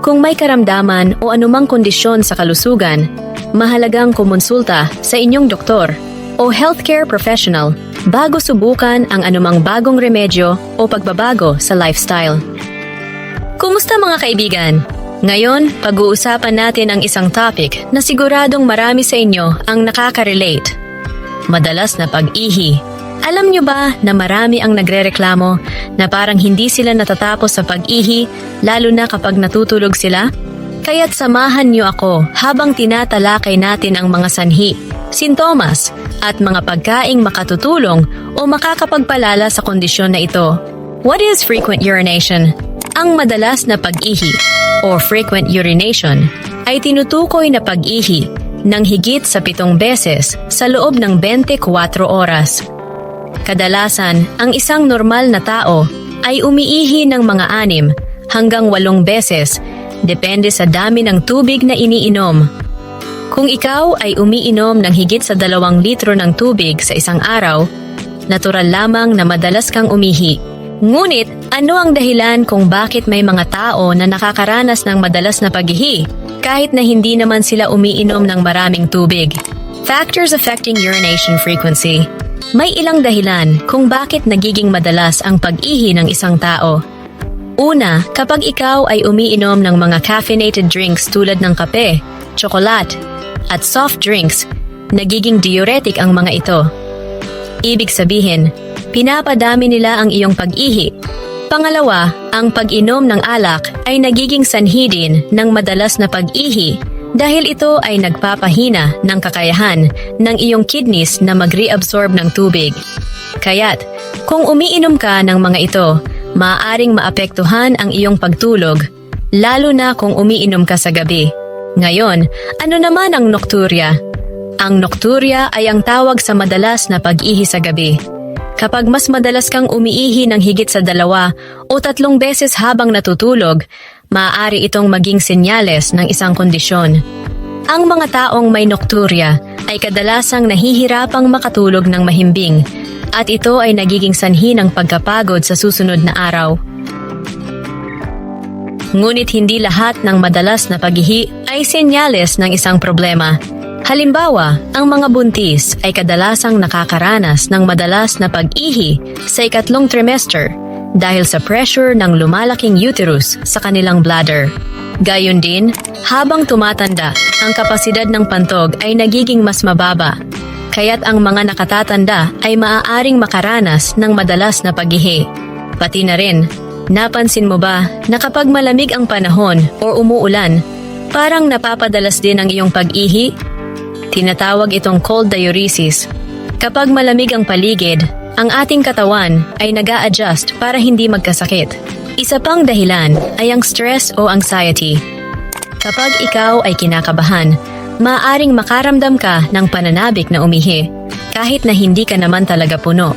Kung may karamdaman o anumang kondisyon sa kalusugan, mahalagang kumonsulta sa inyong doktor o healthcare professional bago subukan ang anumang bagong remedyo o pagbabago sa lifestyle. Kumusta mga kaibigan? Ngayon, pag-uusapan natin ang isang topic na siguradong marami sa inyo ang nakaka-relate. Madalas na pag-ihi. Alam nyo ba na marami ang nagrereklamo na parang hindi sila natatapos sa pag-ihi lalo na kapag natutulog sila? Kaya't samahan nyo ako habang tinatalakay natin ang mga sanhi, sintomas, at mga pagkaing makatutulong o makakapagpalala sa kondisyon na ito. What is frequent urination? Ang madalas na pag-ihi o frequent urination ay tinutukoy na pag-ihi ng higit sa pitong beses sa loob ng 24 oras. Kadalasan, ang isang normal na tao ay umiihi ng mga anim hanggang walong beses, depende sa dami ng tubig na iniinom. Kung ikaw ay umiinom ng higit sa dalawang litro ng tubig sa isang araw, natural lamang na madalas kang umihi. Ngunit, ano ang dahilan kung bakit may mga tao na nakakaranas ng madalas na paghihi kahit na hindi naman sila umiinom ng maraming tubig? Factors affecting urination frequency. May ilang dahilan kung bakit nagiging madalas ang pag-ihi ng isang tao. Una, kapag ikaw ay umiinom ng mga caffeinated drinks tulad ng kape, tsokolat, at soft drinks, nagiging diuretic ang mga ito. Ibig sabihin, pinapadami nila ang iyong pag-ihi. Pangalawa, ang pag-inom ng alak ay nagiging sanhi din ng madalas na pag-ihi dahil ito ay nagpapahina ng kakayahan ng iyong kidneys na mag-reabsorb ng tubig. Kaya't, kung umiinom ka ng mga ito, maaaring maapektuhan ang iyong pagtulog, lalo na kung umiinom ka sa gabi. Ngayon, ano naman ang nocturia? Ang nocturia ay ang tawag sa madalas na pag-ihi sa gabi. Kapag mas madalas kang umiihi ng higit sa dalawa o tatlong beses habang natutulog, maaari itong maging senyales ng isang kondisyon. Ang mga taong may nocturia ay kadalasang nahihirapang makatulog ng mahimbing at ito ay nagiging sanhi ng pagkapagod sa susunod na araw. Ngunit hindi lahat ng madalas na paghihi ay senyales ng isang problema. Halimbawa, ang mga buntis ay kadalasang nakakaranas ng madalas na pag-ihi sa ikatlong trimester dahil sa pressure ng lumalaking uterus sa kanilang bladder. Gayon din, habang tumatanda, ang kapasidad ng pantog ay nagiging mas mababa. Kaya't ang mga nakatatanda ay maaaring makaranas ng madalas na paghihi. Pati na rin, napansin mo ba na kapag malamig ang panahon o umuulan, parang napapadalas din ang iyong pag-ihi? Tinatawag itong cold diuresis. Kapag malamig ang paligid, ang ating katawan ay nag adjust para hindi magkasakit. Isa pang dahilan ay ang stress o anxiety. Kapag ikaw ay kinakabahan, maaaring makaramdam ka ng pananabik na umihi, kahit na hindi ka naman talaga puno.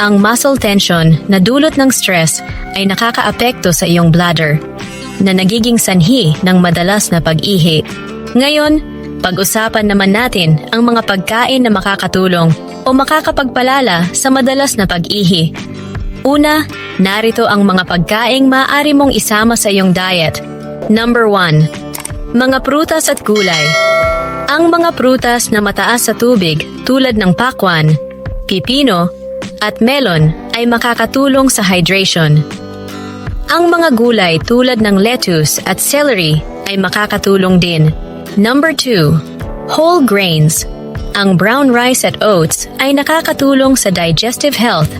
Ang muscle tension na dulot ng stress ay nakakaapekto sa iyong bladder, na nagiging sanhi ng madalas na pag-ihi. Ngayon, pag-usapan naman natin ang mga pagkain na makakatulong o makakapagpalala sa madalas na pag-ihi. Una, narito ang mga pagkaing maaari mong isama sa iyong diet. Number 1. Mga prutas at gulay. Ang mga prutas na mataas sa tubig tulad ng pakwan, pipino, at melon ay makakatulong sa hydration. Ang mga gulay tulad ng lettuce at celery ay makakatulong din. Number 2. Whole grains. Ang brown rice at oats ay nakakatulong sa digestive health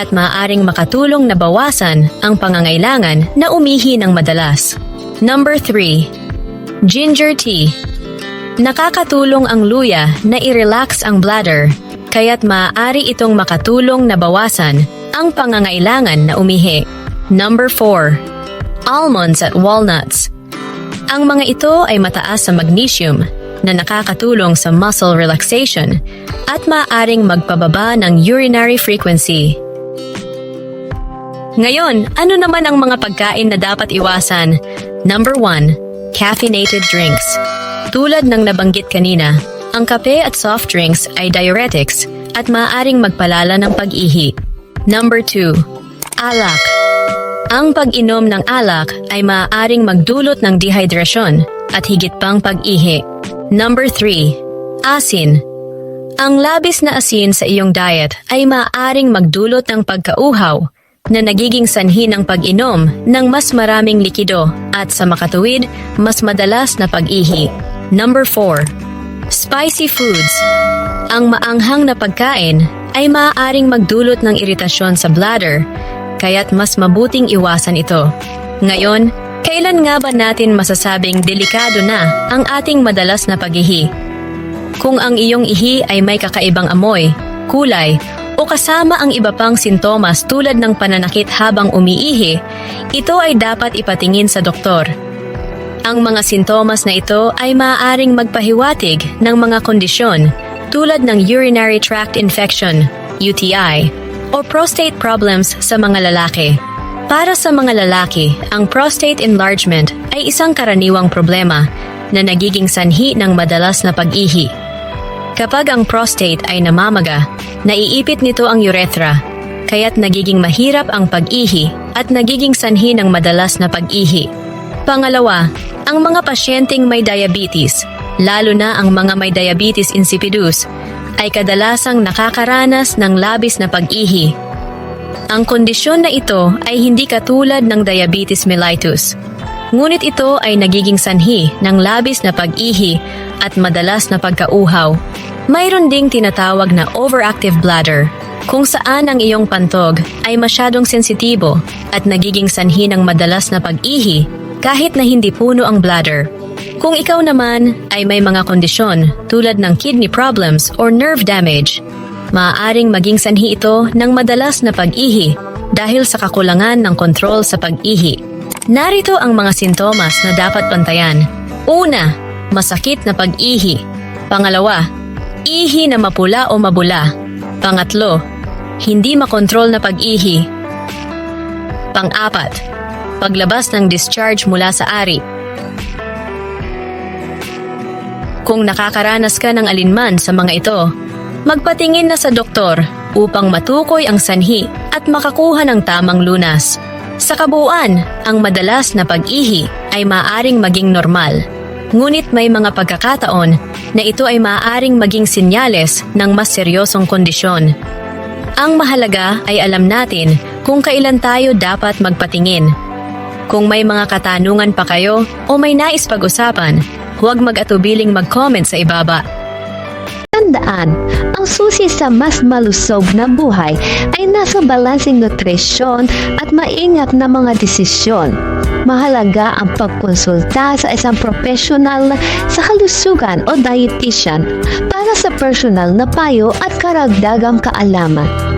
at maaaring makatulong na bawasan ang pangangailangan na umihi ng madalas. Number 3. Ginger tea. Nakakatulong ang luya na i-relax ang bladder, kaya't maaari itong makatulong na bawasan ang pangangailangan na umihi. Number 4. almonds at walnuts. Ang mga ito ay mataas sa magnesium na nakakatulong sa muscle relaxation at maaaring magpababa ng urinary frequency. Ngayon, ano naman ang mga pagkain na dapat iwasan? Number 1. Caffeinated drinks. Tulad ng nabanggit kanina, ang kape at soft drinks ay diuretics at maaaring magpalala ng pag-ihi. Number 2. Alak. Ang pag-inom ng alak ay maaaring magdulot ng dehydrasyon at higit pang pag-ihi. Number 3. Asin. Ang labis na asin sa iyong diet ay maaaring magdulot ng pagkauhaw na nagiging sanhi ng pag-inom ng mas maraming likido at sa makatuwid, mas madalas na pag-ihi. Number 4. Spicy foods. Ang maanghang na pagkain ay maaaring magdulot ng iritasyon sa bladder, kaya't mas mabuting iwasan ito. Ngayon, kailan nga ba natin masasabing delikado na ang ating madalas na pag-ihi? Kung ang iyong ihi ay may kakaibang amoy, kulay, o kasama ang iba pang sintomas tulad ng pananakit habang umiihi, ito ay dapat ipatingin sa doktor. Ang mga sintomas na ito ay maaaring magpahiwatig ng mga kondisyon tulad ng urinary tract infection, UTI, o prostate problems sa mga lalaki. Para sa mga lalaki, ang prostate enlargement ay isang karaniwang problema na nagiging sanhi ng madalas na pag-ihi. Kapag ang prostate ay namamaga, naiipit nito ang urethra, kaya't nagiging mahirap ang pag-ihi at nagiging sanhi ng madalas na pag-ihi. Pangalawa, ang mga pasyenteng may diabetes, lalo na ang mga may diabetes insipidus, ay kadalasang nakakaranas ng labis na pag-ihi. Ang kondisyon na ito ay hindi katulad ng diabetes mellitus. Ngunit ito ay nagiging sanhi ng labis na pag-ihi at madalas na pagkauhaw. Mayroon ding tinatawag na overactive bladder, kung saan ang iyong pantog ay masyadong sensitibo at nagiging sanhi ng madalas na pag-ihi kahit na hindi puno ang bladder. Kung ikaw naman ay may mga kondisyon tulad ng kidney problems or nerve damage, maaaring maging sanhi ito ng madalas na pag-ihi dahil sa kakulangan ng kontrol sa pag-ihi. Narito ang mga sintomas na dapat bantayan. Una, masakit na pag-ihi. Pangalawa, ihi na mapula o mabula. Pangatlo, hindi makontrol na pag-ihi. Pang-apat, paglabas ng discharge mula sa ari. Kung nakakaranas ka ng alinman sa mga ito, magpatingin na sa doktor upang matukoy ang sanhi at makakuha ng tamang lunas. Sa kabuuan, ang madalas na pag-ihi ay maaring maging normal. Ngunit may mga pagkakataon na ito ay maaring maging sinyales ng mas seryosong kondisyon. Ang mahalaga ay alam natin kung kailan tayo dapat magpatingin. Kung may mga katanungan pa kayo o may nais pag-usapan, huwag mag-atubiling mag-comment sa ibaba. Tandaan, ang susi sa mas malusog na buhay ay nasa balancing nutrisyon at maingat na mga desisyon. Mahalaga ang pagkonsulta sa isang profesional sa kalusugan o dietitian para sa personal na payo at karagdagang kaalaman.